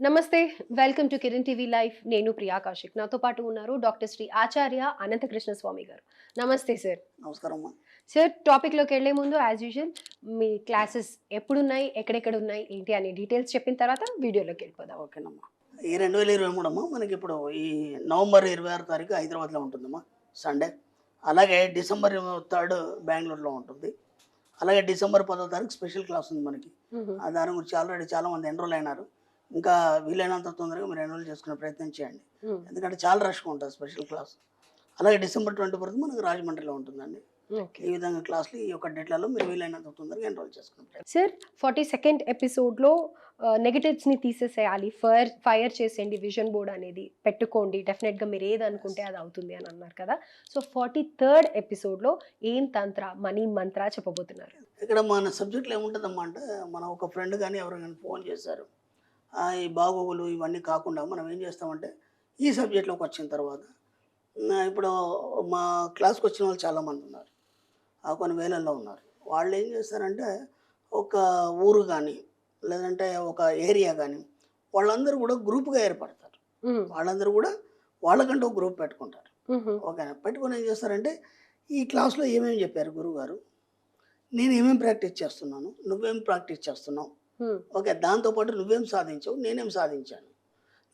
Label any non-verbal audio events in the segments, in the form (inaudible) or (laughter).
నమస్తే welcome to Kiran TV live నేను ప్రియా కౌశిక్. నాతో పాటు ఉన్నారు డాక్టర్ శ్రీ ఆచార్య అనంతకృష్ణ స్వామి గారు. నమస్తే సార్. నమస్కారం అమ్మా. సార్ టాపిక్లోకి వెళ్ళే ముందు యాజ్ యూజువల్ మీ క్లాసెస్ ఎప్పుడున్నాయి ఎక్కడెక్కడ ఉన్నాయి ఏంటి అనే డీటెయిల్స్ చెప్పిన తర్వాత వీడియోలోకి వెళ్ళిపోదాం. ఓకేనమ్మా ఈ రెండు వేల ఇరవై మూడు అమ్మా మనకి ఇప్పుడు ఈ నవంబర్ ఇరవై ఆరు తారీఖు హైదరాబాద్లో ఉంటుందమ్మా సండే అలాగే డిసెంబర్ థర్డ్ బెంగళూరులో ఉంటుంది. అలాగే డిసెంబర్ పదో తారీఖు స్పెషల్ క్లాస్ ఉంది మనకి. ఆ దాని గురించి ఆల్రెడీ చాలా మంది ఎన్రోల్ అయినారు. ఇంకా వీలైనంత తొందరగా మీరు ఎన్రోల్ చేసుకునే ప్రయత్నం చేయండి. ఎందుకంటే చాలా రష్గా ఉంటుంది స్పెషల్ క్లాస్. అలాగే డిసెంబర్ ట్వంటీ ఫోర్త్ మనకి రాజమండ్రిలో ఉంటుందండి. ఈ విధంగా క్లాసులు ఈ యొక్క డేట్లలో మీరు వీలైనంత తొందరగా ఎన్రోల్ చేసుకునే ప్రయత్నం సార్ ఫార్టీ సెకండ్ ఎపిసోడ్లో నెగటివ్స్ని తీసేసేయాలి ఫైర్ ఫైర్ చేసేయండి విజన్ బోర్డ్ అనేది పెట్టుకోండి. డెఫినెట్గా మీరు ఏది అనుకుంటే అది అవుతుంది అని అన్నారు కదా. సో ఫార్టీ థర్డ్ ఎపిసోడ్లో ఏం తంత్ర మనీ మంత్ర చెప్పబోతున్నారు? ఇక్కడ మన సబ్జెక్ట్లో ఏముంటుందమ్మా అంటే మన ఒక ఫ్రెండ్ కానీ ఎవరు కానీ ఫోన్ చేశారు. ఈ బాగోగులు ఇవన్నీ కాకుండా మనం ఏం చేస్తామంటే ఈ సబ్జెక్ట్లోకి వచ్చిన తర్వాత ఇప్పుడు మా క్లాస్కి వచ్చిన వాళ్ళు చాలామంది ఉన్నారు. ఆ కొన్ని వేలల్లో ఉన్నారు. వాళ్ళు ఏం చేస్తారంటే ఒక ఊరు కానీ లేదంటే ఒక ఏరియా కానీ వాళ్ళందరూ కూడా గ్రూప్గా ఏర్పడతారు. వాళ్ళందరూ కూడా వాళ్ళకంటూ ఒక గ్రూప్ పెట్టుకుంటారు. ఓకేనా? పెట్టుకొని ఏం చేస్తారంటే ఈ క్లాస్లో ఏమేమి చెప్పారు గురువుగారు? నేను ఏమేమి ప్రాక్టీస్ చేస్తున్నాను? నువ్వేం ప్రాక్టీస్ చేస్తున్నావు. ఓకే దాంతోపాటు నువ్వేం సాధించావు? నేనేం సాధించాను?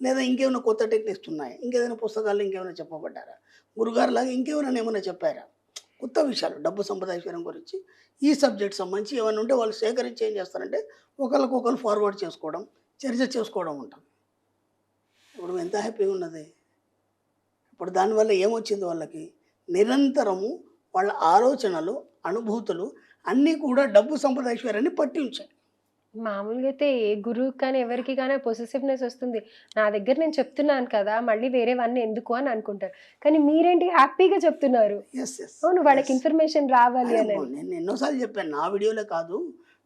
లేదా ఇంకేమైనా కొత్త టెక్నిక్స్ ఉన్నాయా? ఇంకేదైనా పుస్తకాలు ఇంకేమైనా చెప్పబడ్డారా? గురుగారు లాగా ఇంకేమైనా ఏమైనా చెప్పారా? కొత్త విషయాలు డబ్బు సంపదాశ్వరం గురించి ఈ సబ్జెక్ట్ సంబంధించి ఏమైనా ఉంటే వాళ్ళు సేకరించి ఏం చేస్తారంటే ఒకరికొకరు ఫార్వర్డ్ చేసుకోవడం చర్చ చేసుకోవడం ఉంటాం ఇప్పుడు ఎంత హ్యాపీగా ఉన్నది? ఇప్పుడు దానివల్ల ఏమొచ్చింది వాళ్ళకి? నిరంతరము వాళ్ళ ఆలోచనలు అనుభూతులు అన్నీ కూడా డబ్బు సంపద ఐశ్వర్యాన్ని పట్టి ఉంచాయి మామూలుగా అయితే ఏ గురువు కానీ ఎవరికి కానీ పొసెసివ్నెస్ వస్తుంది. నా దగ్గర నేను చెప్తున్నాను కదా మళ్ళీ వేరేవన్నీ ఎందుకు అని అనుకుంటారు. కానీ మీరేంటి హ్యాపీగా చెప్తున్నారు? అవును వాళ్ళకి ఇన్ఫర్మేషన్ రావాలి అని. నేను ఎన్నోసార్లు చెప్పాను నా వీడియోలో కాదు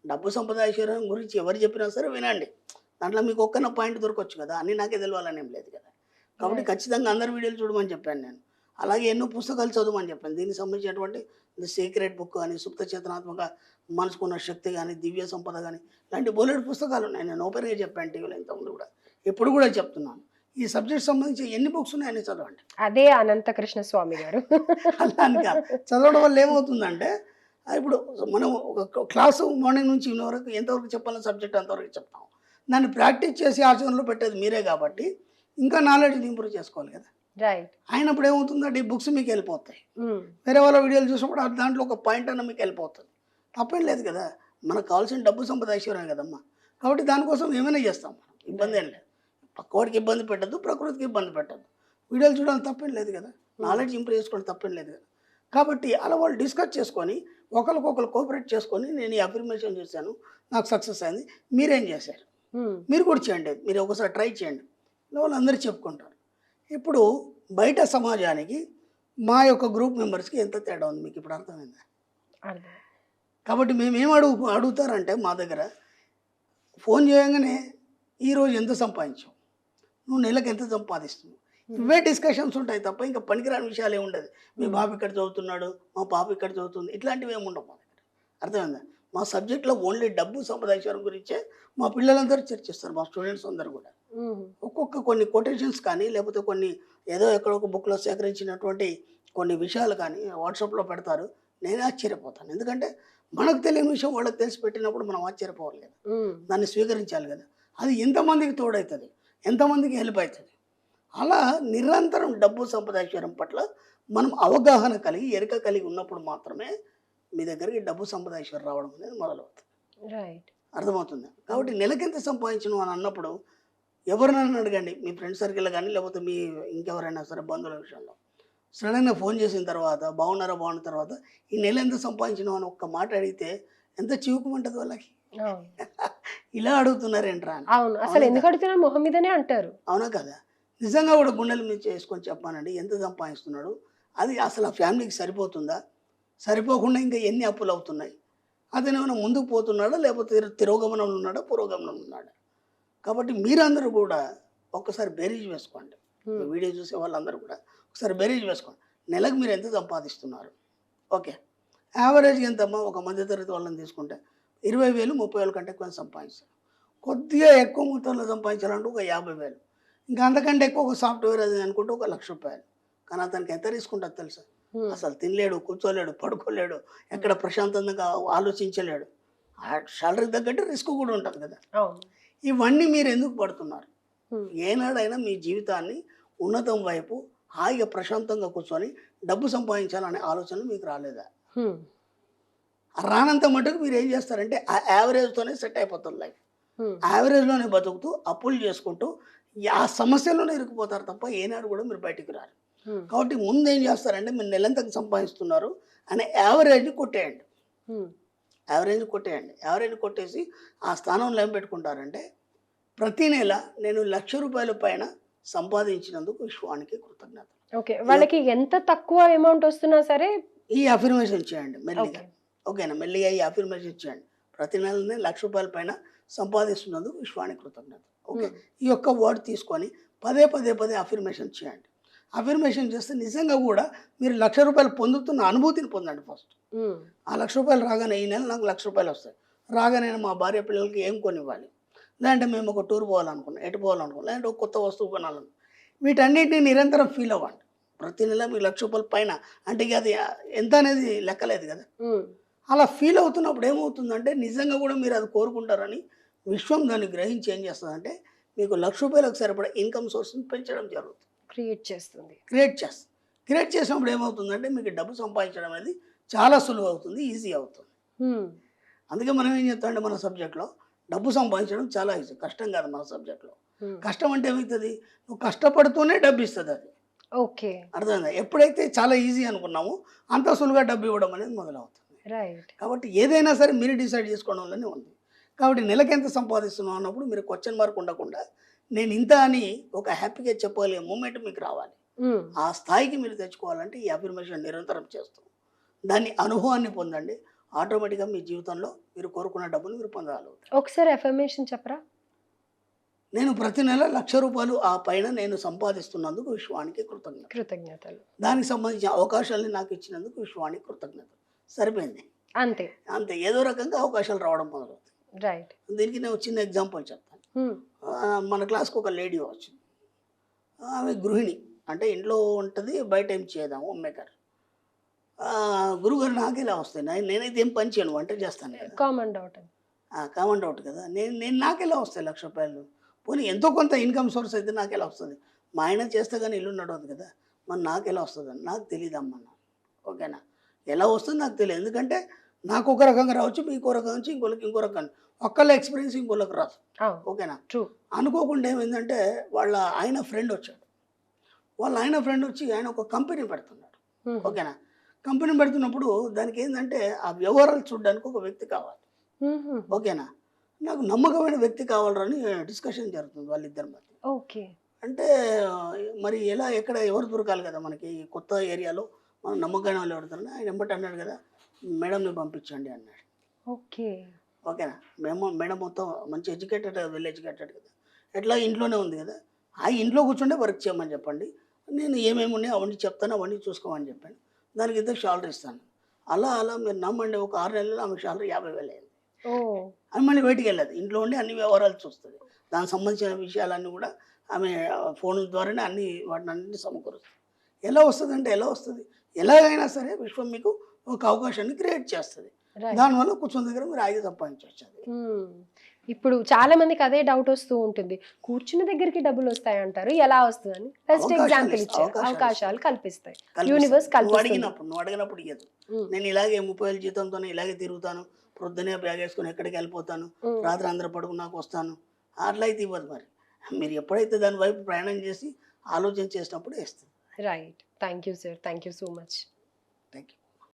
డబ్బు సంపద ఐశ్వర్యం గురించి ఎవరు చెప్పినా సరే వినండి. దాంట్లో మీకు ఒక్కన పాయింట్ దొరకవచ్చు కదా అన్నీ నాకే తెలియాలని ఏం లేదు కదా. కాబట్టి. ఖచ్చితంగా అందరి వీడియోలు చూడమని చెప్పాను నేను. అలాగే ఎన్నో పుస్తకాలు చదవమని చెప్పాను. దీనికి సంబంధించినటువంటి ది సీక్రెట్ బుక్ కానీ సుప్త చేతనాత్మక మనసుకున్న శక్తి కానీ దివ్య సంపద కానీ ఇలాంటి బోలెడు పుస్తకాలు ఉన్నాయి. నేను ఓపెన్గా చెప్పాను టీవీలో ఇంతకుముందు కూడా. ఎప్పుడు కూడా చెప్తున్నాను. ఈ సబ్జెక్ట్ సంబంధించి ఎన్ని బుక్స్ ఉన్నాయని చదవండి. అదే అనంతకృష్ణ స్వామి గారు. (laughs) అలా చదవడం వల్ల ఏమవుతుందంటే ఇప్పుడు మనం ఒక క్లాసు మార్నింగ్ నుంచి ఈవినింగ్ వరకు ఎంతవరకు చెప్పాలని సబ్జెక్ట్ అంతవరకు చెప్తాం. దాన్ని ప్రాక్టీస్ చేసి ఆచరణలో పెట్టేది మీరే కాబట్టి ఇంకా నాలెడ్జ్ ఇంప్రూవ్ చేసుకోవాలి కదా. రైట్ అయినప్పుడు ఏమవుతుందంటే ఈ బుక్స్ మీకు వెళ్ళిపోతాయి. వేరే వాళ్ళ వీడియోలు చూసినప్పుడు దాంట్లో ఒక పాయింట్ అన్న మీకు వెళ్ళిపోతుంది. తప్పేం లేదు కదా. మనకు కావాల్సిన డబ్బు సంపద ఐశ్వర్యం కదమ్మా. కాబట్టి దానికోసం ఏమైనా చేస్తాం మనం. ఇబ్బంది ఏం లేదు. పక్కవాడికి ఇబ్బంది పెట్టద్దు ప్రకృతికి ఇబ్బంది పెట్టద్దు. వీడియోలు చూడాలి తప్పేం లేదు కదా. నాలెడ్జ్ ఇంప్రూవ్ చేసుకోవడం తప్పేం లేదు కదా. కాబట్టి అలా వాళ్ళు డిస్కస్ చేసుకొని ఒకరికొకరు కోఆపరేట్ చేసుకొని నేను ఈ అఫర్మేషన్ చేశాను. నాకు సక్సెస్ అయింది. మీరేం చేశారు? మీరు కూడా చేయండి. మీరు ఒకసారి ట్రై చేయండి. వాళ్ళు అందరూ చెప్పుకుంటారు. ఇప్పుడు బయట సమాజానికి మా యొక్క గ్రూప్ మెంబర్స్కి ఎంత తేడా ఉంది? మీకు ఇప్పుడు అర్థమైందా. కాబట్టి మేము ఏం అడుగు అడుగుతారంటే మా దగ్గర ఫోన్ చేయగానే ఈరోజు ఎంత సంపాదించావు? నువ్వు నెలకు ఎంత సంపాదిస్తున్నావు? ఇవే డిస్కషన్స్ ఉంటాయి తప్ప ఇంకా పనికిరాని విషయాలు ఏమి ఉండదు. మీ బాబు ఇక్కడ చదువుతున్నాడు మా పాప ఇక్కడ చదువుతుంది ఇట్లాంటివి ఏమి ఉండవు మా దగ్గర. అర్థమైందా? మా సబ్జెక్ట్లో ఓన్లీ డబ్బు సంపదాశ్వరం గురించే మా పిల్లలందరూ చర్చిస్తారు మా స్టూడెంట్స్ అందరూ కూడా. ఒక్కొక్క కొన్ని కొటేషన్స్ కానీ లేకపోతే కొన్ని ఏదో ఎక్కడో ఒక బుక్లో సేకరించినటువంటి కొన్ని విషయాలు కానీ వాట్సాప్లో పెడతారు. నేనే ఆశ్చర్యపోతాను. ఎందుకంటే మనకు తెలియని విషయం వాళ్ళకి తెలిసి పెట్టినప్పుడు మనం ఆశ్చర్యపోవాలి కదా దాన్ని స్వీకరించాలి కదా. అది ఎంతమందికి తోడవుతుంది ఎంతమందికి హెల్ప్ అవుతుంది అలా నిరంతరం డబ్బు సంపదాశ్వరం పట్ల మనం అవగాహన కలిగి ఎరుక కలిగి ఉన్నప్పుడు మాత్రమే మీ దగ్గరికి డబ్బు సంపదాశ్వరం రావడం అనేది మొదలవుతుంది రైట్ అర్థమవుతుంది? కాబట్టి నెలకెంత సంపాదించను అని అన్నప్పుడు ఎవరినైనా అడగండి. మీ ఫ్రెండ్ సర్కిల్ కానీ లేకపోతే మీ ఇంకెవరైనా సరే బంధువుల విషయంలో. సడన్గా ఫోన్ చేసిన తర్వాత బాగున్నారా బాగున్న తర్వాత ఈ నెల ఎంత సంపాదించినావు అని ఒక్క మాట అడిగితే ఎంత చివుకుమంటుంది వాళ్ళకి? (laughs) ఇలా అడుగుతున్నారు ఏంట్రా అని. అవును. అసలు ఎందుకు అడుగుతున్నారు? మొహం మీదనే అంటారు. అవునా కదా? నిజంగా కూడా గుండెల మీద చేసుకొని చెప్పానండి ఎంత సంపాదిస్తున్నాడు? అది అసలు ఆ ఫ్యామిలీకి సరిపోతుందా? సరిపోకుండా ఇంకా ఎన్ని అప్పులు అవుతున్నాయి? అతనేమైనా ముందుకు పోతున్నాడా? లేకపోతే తిరోగమనంలో ఉన్నాడా? పురోగమనంలో ఉన్నాడా? కాబట్టి మీరందరూ కూడా ఒక్కసారి బేరీజ్ వేసుకోండి. వీడియో చూసే వాళ్ళందరూ కూడా ఒకసారి బేరీజ్ వేసుకోండి. నెలకు మీరు ఎంత సంపాదిస్తున్నారు? ఓకే. యావరేజ్గా ఎంతమ్మా? ఒక మధ్యతరగతి వాళ్ళని తీసుకుంటే ఇరవై వేలు ముప్పై వేల కంటే ఎక్కువ సంపాదిస్తారు. కొద్దిగా ఎక్కువ మొత్తంలో సంపాదించాలంటే ఒక యాభై వేలు. ఇంకా అంతకంటే ఎక్కువ ఒక సాఫ్ట్వేర్ అది అనుకుంటే ఒక లక్ష రూపాయలు. కానీ అతనికి ఎంత రిస్క్ ఉంటుంది తెలుసా? అసలు తినలేడు కూర్చోలేడు పడుకోలేడు ఎక్కడ ప్రశాంతంగా ఆలోచించలేడు. ఆ శాలరీ తగ్గట్టు రిస్క్ కూడా ఉంటుంది కదా. ఇవన్నీ మీరు ఎందుకు పడుతున్నారు? ఏనాడైనా మీ జీవితాన్ని ఉన్నతం వైపు హాయిగా ప్రశాంతంగా కూర్చొని డబ్బు సంపాదించాలనే ఆలోచన మీకు రాలేదా? రానంత మటుకు మీరు ఏం చేస్తారంటే ఆ యావరేజ్తోనే సెట్ అయిపోతుంది లైఫ్. యావరేజ్లోనే బతుకుతూ అప్పులు చేసుకుంటూ ఆ సమస్యలోనే ఇరుక్కుపోతారు తప్ప ఏనాడు కూడా మీరు బయటికి రారు. కాబట్టి ముందు ఏం చేస్తారంటే మీరు నెలంతకు సంపాదిస్తున్నారు అనే యావరేజ్ని కొట్టేయండి. యావరేజ్ కొట్టేయండి. యావరేజ్ కొట్టేసి ఆ స్థానంలో ఏం పెట్టుకుంటారంటే ప్రతి నెల నేను లక్ష రూపాయల పైన సంపాదించినందుకు విశ్వానికి కృతజ్ఞత ఓకే వాళ్ళకి ఎంత తక్కువ అమౌంట్ వస్తున్నా సరే ఈ అఫర్మేషన్ చేయండి మెల్లిగా. ఓకే ఓకేనా మెల్లిగా ఈ అఫర్మేషన్ చేయండి. ప్రతి నెలని లక్ష రూపాయల పైన సంపాదిస్తున్నందుకు విశ్వానికి కృతజ్ఞత ఓకే ఉమ్, ఈ యొక్క వర్డ్ తీసుకొని పదే పదే పదే అఫర్మేషన్ చేయండి. అఫర్మేషన్ చేస్తే నిజంగా కూడా మీరు లక్ష రూపాయలు పొందుతున్న అనుభూతిని పొందండి ఫస్ట్ ఉమ్, ఆ లక్ష రూపాయలు రాగానే ఈ నెల నాకు లక్ష రూపాయలు వస్తాయి. రాగానే మా భార్య పిల్లలకి ఏం కొనివ్వాలి? లేదంటే మేము ఒక టూర్ పోవాలనుకున్నాం. ఎటు పోవాలనుకున్నాం. లేదంటే ఒక కొత్త వస్తువు కొనాలను వీటన్నిటిని నిరంతరం ఫీల్ అవ్వండి. ప్రతి నెల మీకు లక్ష రూపాయల పైన అంటే ఇక అది ఎంత అనేది లెక్కలేదు కదా. అలా ఫీల్ అవుతున్నప్పుడు ఏమవుతుందంటే నిజంగా కూడా మీరు అది కోరుకుంటారని విశ్వం దాన్ని గ్రహించి ఏం చేస్తుందంటే మీకు లక్ష రూపాయలకు సరిపడే ఇన్కమ్ సోర్స్ని పెంచడం జరుగుతుంది. క్రియేట్ చేస్తుంది. క్రియేట్ చేస్తుంది. క్రియేట్ చేసినప్పుడు ఏమవుతుందంటే మీకు డబ్బు సంపాదించడం అనేది చాలా సులువు అవుతుంది ఈజీ అవుతుంది. అందుకే మనం ఏం చెప్తామంటే మన సబ్జెక్ట్లో డబ్బు సంపాదించడం చాలా ఈజీ కష్టం కాదు మన సబ్జెక్ట్లో కష్టం అంటే ఏమవుతుంది నువ్వు కష్టపడుతూనే డబ్బు ఇస్తుంది అది. ఓకే. అర్థమైందా? ఎప్పుడైతే చాలా ఈజీ అనుకున్నామో అంత సులువుగా డబ్బు ఇవ్వడం అనేది మొదలవుతుంది. రైట్ కాబట్టి ఏదైనా సరే మీరు డిసైడ్ చేసుకోవడంలోనే ఉంది. కాబట్టి నెలకి ఎంత సంపాదిస్తున్నాం అన్నప్పుడు మీరు క్వశ్చన్ మార్క్ ఉండకుండా నేను ఇంత అని ఒక హ్యాపీగా చెప్పగలిగే మూమెంట్ మీకు రావాలి. ఆ స్థాయికి మీరు తెచ్చుకోవాలంటే ఈ అఫర్మేషన్ నిరంతరం చేస్తాం. దాన్ని అనుభవాన్ని పొందండి. ఆటోమేటిక్గా మీ జీవితంలో మీరు కోరుకున్న డబ్బును మీరు పొందగలుగుతారు ఒకసారి ఎఫర్మేషన్ చెప్పరా? నేను ప్రతి నెల లక్ష రూపాయలు ఆ పైన నేను సంపాదిస్తున్నందుకు విశ్వానికి కృతజ్ఞత. కృతజ్ఞతలు. దానికి సంబంధించిన అవకాశాలని నాకు ఇచ్చినందుకు విశ్వానికి కృతజ్ఞత. సరిపోయింది? అంతే. అంతే. ఏదో రకంగా అవకాశాలు రావడం మొదలవుతాయి రైట్. దీనికి నేను చిన్న ఎగ్జాంపుల్ చెప్తాను. మన క్లాస్కి ఒక లేడీ వచ్చింది. ఆమె గృహిణి. అంటే ఇంట్లో ఉంటుంది బయట ఏం చేయదాము? హోమ్ మేకర్ గురుగారు నాకు ఇలా వస్తాయి? నేను- నేనైతే ఏం పని చేయను వంట చేస్తాను కదా. కామన్ డౌట్ కామన్ డౌట్ కదా. నేను నేను నాకు ఎలా వస్తాయి లక్ష రూపాయలు? పోనీ ఎంతో కొంత ఇన్కమ్ సోర్స్ అయితే నాకు ఎలా వస్తుంది? మా ఆయన చేస్తే కానీ ఇల్లు నడవదు కదా. మరి నాకు ఎలా వస్తుంది నాకు తెలియదు అమ్మ ఓకేనా? ఎలా వస్తుంది నాకు తెలియదు ఎందుకంటే నాకు ఒక రకంగా రావచ్చు మీకు ఒక రకం నుంచి ఇంకోళ్ళకి ఇంకో రకం ఒక్కళ్ళ ఎక్స్పీరియన్స్ ఇంకోళ్ళకి రాదు. ఓకేనా? అనుకోకుండా ఏమైందంటే వాళ్ళ ఆయన ఫ్రెండ్ వచ్చాడు. వాళ్ళ ఆయన ఫ్రెండ్ వచ్చి ఆయన ఒక కంపెనీ పెడుతున్నాడు. ఓకేనా? కంపెనీ పెడుతున్నప్పుడు దానికి ఏంటంటే ఆ వ్యవహారాలు చూడడానికి ఒక వ్యక్తి కావాలి. ఓకేనా? నాకు నమ్మకమైన వ్యక్తి కావాలని డిస్కషన్ జరుగుతుంది వాళ్ళిద్దరి మధ్య. ఓకే. అంటే మరి ఎలా ఎక్కడ ఎవరు దొరకాలి కదా మనకి? కొత్త ఏరియాలో మనం నమ్మకమైన వాళ్ళు ఎవరుతారని ఆయన ఎంబటి అన్నాడు కదా మేడంని పంపించండి అన్నాడు. ఓకే. ఓకేనా? మేము మేడం మొత్తం మంచి ఎడ్యుకేటెడ్ వెల్ ఎడ్యుకేటెడ్ కదా. ఎట్లా ఇంట్లోనే ఉంది కదా? ఆ ఇంట్లో కూర్చుంటే వర్క్ చేయమని చెప్పండి. నేను ఏమేమి ఉన్నాయో అవన్నీ చెప్తాను అవన్నీ చూసుకోమని చెప్పాను. దానికి ఇద్దరు శాలరీ ఇస్తాను. అలా అలా మీరు నమ్మండి ఒక ఆరు నెలల్లో ఆమె శాలరీ యాభై వేలు అయింది. ఆమె మళ్ళీ బయటికి వెళ్ళదు. ఇంట్లో ఉండి అన్ని వ్యవహారాలు చూస్తుంది. దానికి సంబంధించిన విషయాలన్నీ కూడా ఆమె ఫోన్ల ద్వారానే అన్ని వాటిని అన్నింటినీ సమకూరుస్తుంది. ఎలా వస్తుంది అంటే ఎలా వస్తుంది? ఎలాగైనా సరే విశ్వం మీకు ఒక అవకాశాన్ని క్రియేట్ చేస్తుంది. దానివల్ల కూర్చున్న దగ్గర మీరు ఆగి సంపాదించవచ్చు అది. ఇప్పుడు చాలా మందికి అదే డౌట్ వస్తూ ఉంటుంది. కూర్చున్న దగ్గరికి డబ్బులు వస్తాయి అంటారు ఎలా వస్తుందని? అవకాశాలు ఎగ్జాంపుల్ ఇచ్చారు అవకాశాలు కల్పిస్తాయి. యూనివర్స్ అడిగినప్పుడు నువ్వు అడిగినప్పుడు ఇయ్యదు. నేను ఇలాగే ముప్పై వేల జీతంతోనే ఇలాగే తిరుగుతాను. ప్రొద్దునే బ్యాగ్ వేసుకొని ఎక్కడికి వెళ్ళిపోతాను. రాత్రి అందరూ పడుకున్నాక వస్తాను. అట్లా అయితే ఇవ్వదు మరి. మీరు ఎప్పుడైతే దాని వైపు ప్రయాణం చేసి ఆలోచన చేసినప్పుడు వేస్తుంది. Right thank you sir thank you so much